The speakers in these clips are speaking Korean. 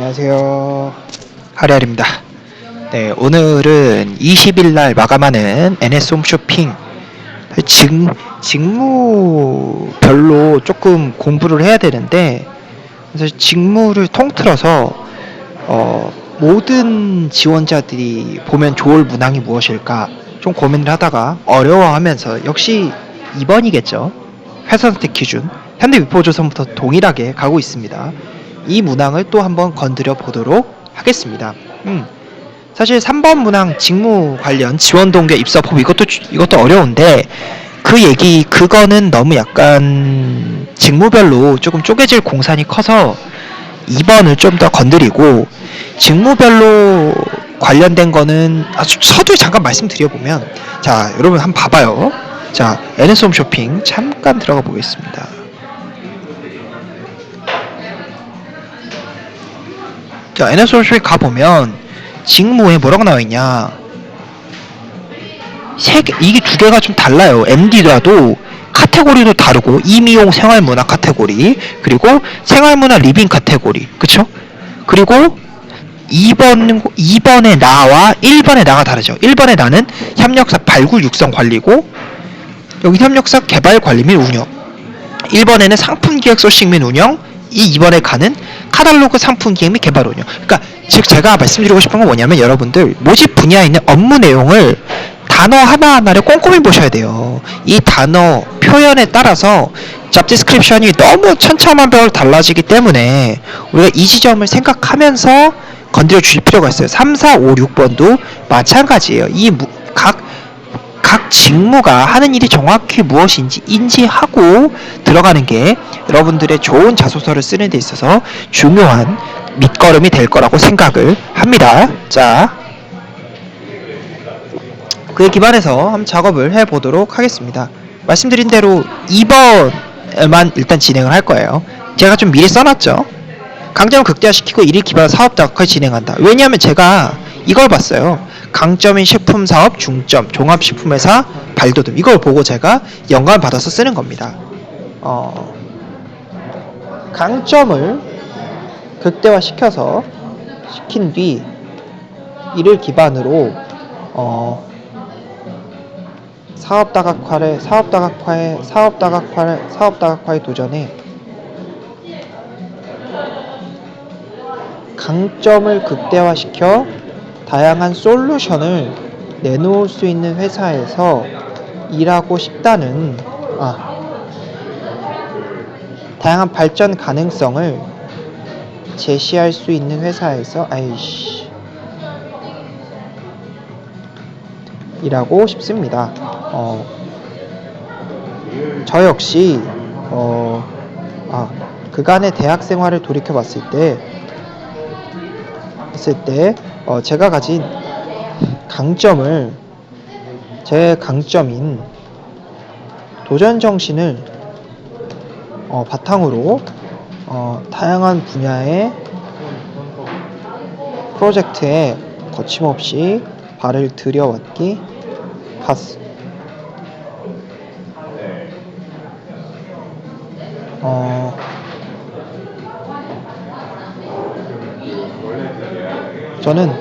안녕하세요. 하리알입니다. 네, 오늘은 20일 날 마감하는 NS 홈쇼핑 직, 직무별로 조금 공부를 해야 되는데 그래서 직무를 통틀어서 어, 모든 지원자들이 보면 좋을 문항이 무엇일까 좀 고민을 하다가 어려워하면서 역시 2번이겠죠. 회사 선택 기준 현대 위포조선부터 동일하게 가고 있습니다. 이 문항을 또 한번 건드려 보도록 하겠습니다. 음. 사실 3번 문항 직무 관련 지원 동계 입사 법 이것도 주- 이것도 어려운데 그 얘기 그거는 너무 약간 직무별로 조금 쪼개질 공산이 커서 2번을 좀 더 건드리고 직무별로 관련된 거는 아주 서두에 잠깐 말씀드려 보면 자 여러분 한번 봐봐요. 자 NS 홈쇼핑 잠깐 들어가 보겠습니다. 자, NS 홈쇼핑 가보면 직무에 뭐라고 나와 있냐? 세 개, 이게 두 개가 좀 달라요. MD라도 카테고리도 다르고 임의용 생활문화 카테고리 그리고 생활문화 리빙 카테고리 그쵸? 그리고 2번 2번의 나와 1번의 나가 다르죠. 1번의 나는 협력사 발굴 육성 관리고 여기 협력사 개발 관리 및 운영 1번에는 상품 기획 소싱 및 운영 이 2번에 가는 카탈로그 상품 기획 및 개발 운영 그러니까 즉 제가 말씀드리고 싶은 건 뭐냐면 여러분들 모집 분야에 있는 업무 내용을 단어 하나하나를 꼼꼼히 보셔야 돼요. 이 단어 표현에 따라서 잡 디스크립션이 너무 천차만별 달라지기 때문에 우리가 이 지점을 생각하면서 건드려 주실 필요가 있어요. 3, 4, 5, 6번도 마찬가지예요. 이 각 각 직무가 하는 일이 정확히 무엇인지 인지하고 들어가는 게 여러분들의 좋은 자소서를 쓰는 데 있어서 중요한 밑거름이 될 거라고 생각을 합니다. 자, 그에 기반해서 한번 작업을 해 보도록 하겠습니다. 말씀드린 대로 2번만 일단 진행을 할 거예요. 제가 좀 미리 써놨죠. 강점을 극대화시키고 이를 기반으로 사업 다각화를 진행한다. 왜냐하면 제가 이걸 봤어요. 강점인 식품 사업 중점 종합식품회사 발돋움 이걸 보고 제가 영감을 받아서 쓰는 겁니다. 어, 강점을 극대화 시켜서 시킨 뒤 이를 기반으로 어, 사업 다각화를 사업 다각화에 사업 다각화를 사업 다각화에 도전해 강점을 극대화시켜 다양한 솔루션을 내놓을 수 있는 회사에서 일하고 싶다는 아 다양한 발전 가능성을 제시할 수 있는 회사에서 아이씨 일하고 싶습니다. 어, 저 역시 어, 아, 그간의 대학 생활을 돌이켜 봤을 때 했을 때 어, 제가 가진 강점을 제 강점인 도전 정신을 어, 바탕으로 어, 다양한 분야의 프로젝트에 거침없이 발을 들여왔기 같, 어, 저는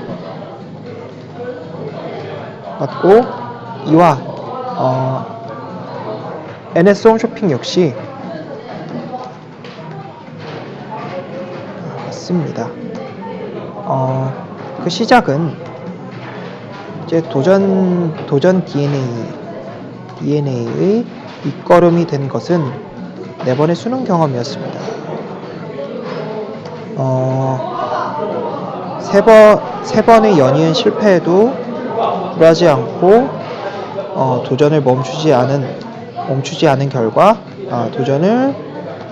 맞고 이와 어, NS 홈쇼핑 역시 맞습니다. 어, 그 시작은 이제 도전 도전 DNA DNA의 밑거름이 된 것은 네 번의 수능 경험이었습니다. 어, 세 번, 세 번의 연이은 실패에도 굴하지 않고 어, 도전을 멈추지 않은 멈추지 않은 결과 아, 도전을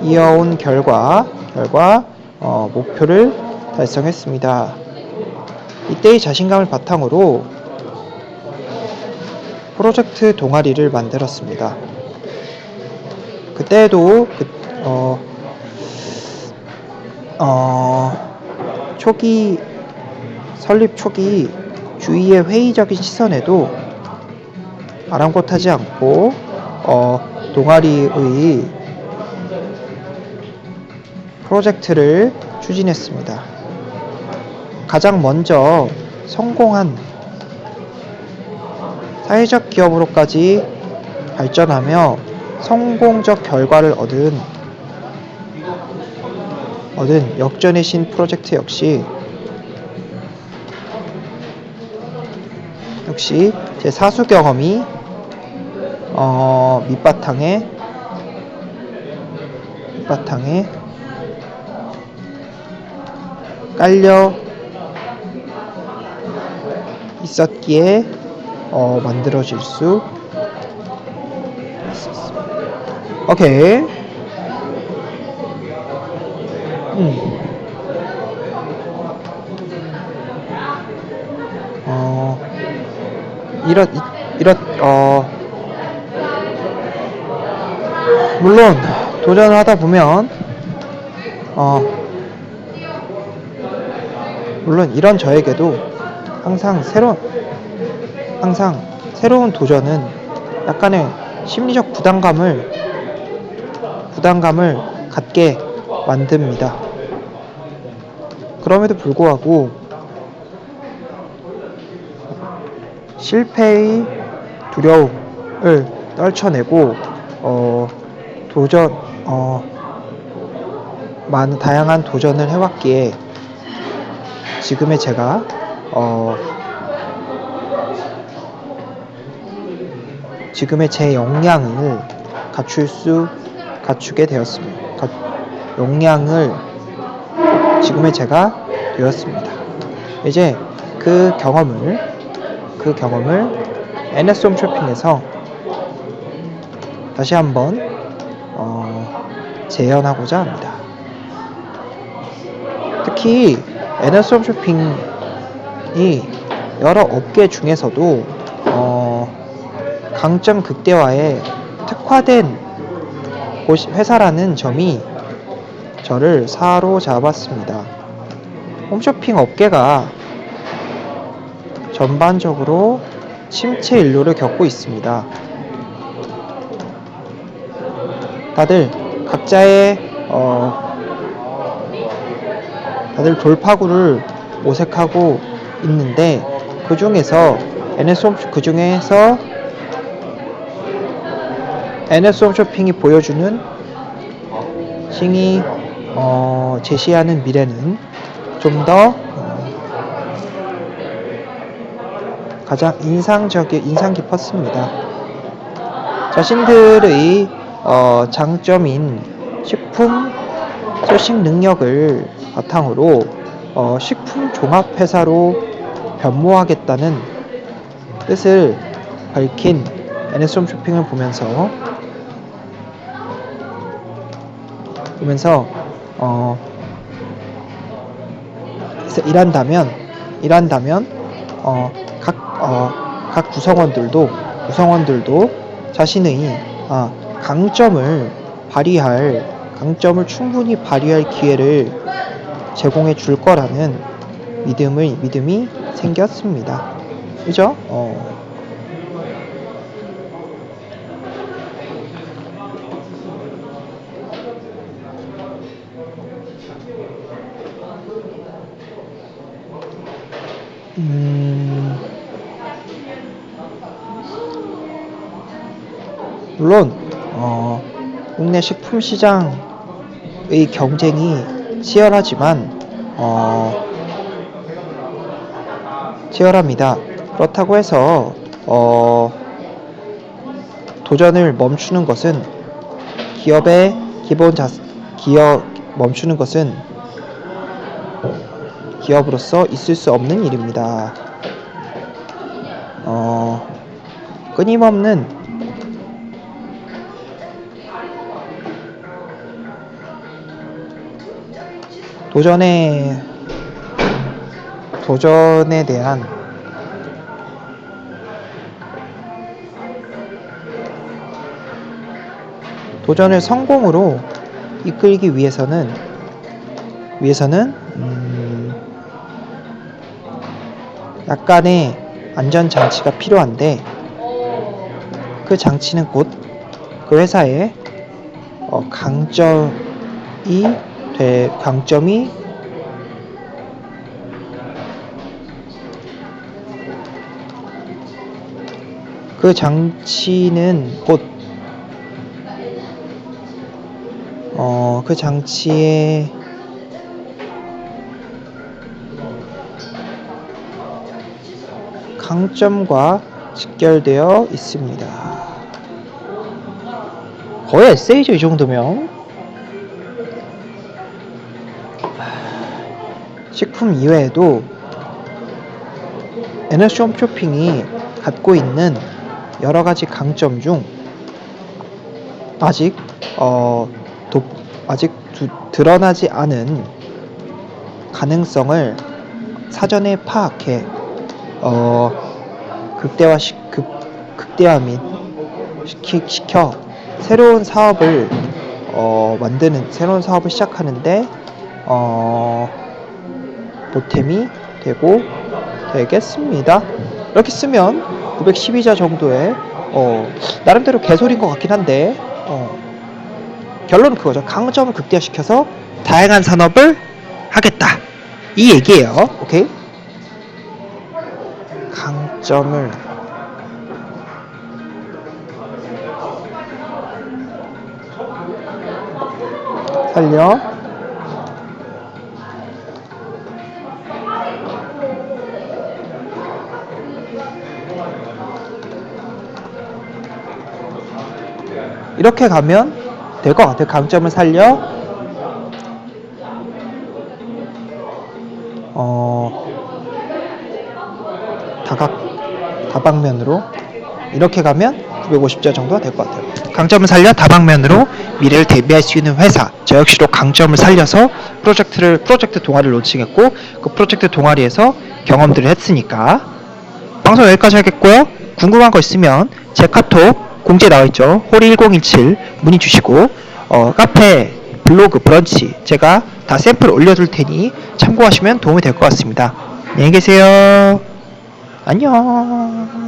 이어온 결과 결과 어, 목표를 달성했습니다. 이때의 자신감을 바탕으로 프로젝트 동아리를 만들었습니다. 그때도 그, 어, 어, 초기 설립 초기 주위의 회의적인 시선에도 아랑곳하지 않고 어, 동아리의 프로젝트를 추진했습니다. 가장 먼저 성공한 사회적 기업으로까지 발전하며 성공적 결과를 얻은 얻은 역전의 신 프로젝트 역시 역시 제 사수 경험이 어, 밑바탕에 밑바탕에 깔려 있었기에 어, 만들어질 수 있었습니다. 오케이. 음. 어, 이런, 이- 이런, 어, 물론, 도전을 하다 보면, 어, 물론 이런 저에게도 항상 새로운, 항상 새로운 도전은 약간의 심리적 부담감을, 부담감을 갖게 만듭니다. 그럼에도 불구하고, 실패의 두려움을 떨쳐내고 어, 도전 어, 많은 다양한 도전을 해왔기에 지금의 제가 어, 지금의 제 역량을 갖출 수 갖추게 되었습니다. 가, 역량을 지금의 제가 되었습니다. 이제 그 경험을 그 경험을 NS 홈 쇼핑에서 다시 한번 어, 재현하고자 합니다. 특히 NS 홈 쇼핑이 여러 업계 중에서도 어, 강점 극대화에 특화된 곳- 회사라는 점이 저를 사로잡았습니다. 홈쇼핑 업계가 전반적으로 침체 인류를 겪고 있습니다. 다들 각자의 어, 다들 돌파구를 모색하고 있는데 그 중에서 NS 홈, 그 중에서 NS 홈쇼핑이 보여주는 싱이 어, 제시하는 미래는 좀더 어, 가장 인상적인 인상 깊었습니다. 자신들의 어, 장점인 식품 소식 능력을 바탕으로 어, 식품 종합 회사로 변모하겠다는 뜻을 밝힌 NS홈 쇼핑을 보면서 보면서 어, 일한다면 일한다면 어, 각, 어, 각 구성원들도 구성원들도 자신의 아, 강점을 발휘할 강점을 충분히 발휘할 기회를 제공해 줄 거라는 믿음을 믿음이 생겼습니다. 그죠? 어. 물론 어, 국내 식품 시장의 경쟁이 치열하지만 어, 치열합니다. 그렇다고 해서 어, 도전을 멈추는 것은 기업의 기본 자 기업 멈추는 것은 기업으로서 있을 수 없는 일입니다. 어, 끊임없는 도전에 도전에 대한 도전을 성공으로 이끌기 위해서는 위해서는 음, 약간의 안전 장치가 필요한데 그 장치는 곧 그 회사의 어, 강점이 될 강점이 그 장치는 곧, 어, 그 장치의 강점과 직결되어 있습니다. 거의 에세이죠, 이 정도면. 식품 이외에도 에너지 홈쇼핑이 갖고 있는 여러 가지 강점 중 아직 어 도, 아직 두- 드러나지 않은 가능성을 사전에 파악해 어 극대화 시, 극, 극대화 및 시키, 시켜 새로운 사업을 어 만드는 새로운 사업을 시작하는데 어 보탬이 되고 되겠습니다. 이렇게 쓰면 912자 정도의 어, 나름대로 개소리인 것 같긴 한데 어, 결론은 그거죠. 강점을 극대화시켜서 다양한 산업을 하겠다. 이 얘기예요. 오케이? 강점을 살려 이렇게 가면 될 것 같아요. 강점을 살려 어 다각 다방면으로 이렇게 가면 950자 정도가 될 것 같아요. 강점을 살려 다방면으로 미래를 대비할 수 있는 회사. 저 역시도 강점을 살려서 프로젝트를 프로젝트 동아리를 론칭했고 그 프로젝트 동아리에서 경험들을 했으니까 방송 여기까지 하겠고요. 궁금한 거 있으면 제 카톡 공지에 나와 있죠. 호리 1017 문의 주시고 어, 카페, 블로그, 브런치 제가 다 샘플 올려둘 테니 참고하시면 도움이 될 것 같습니다. 안녕히 계세요. 안녕.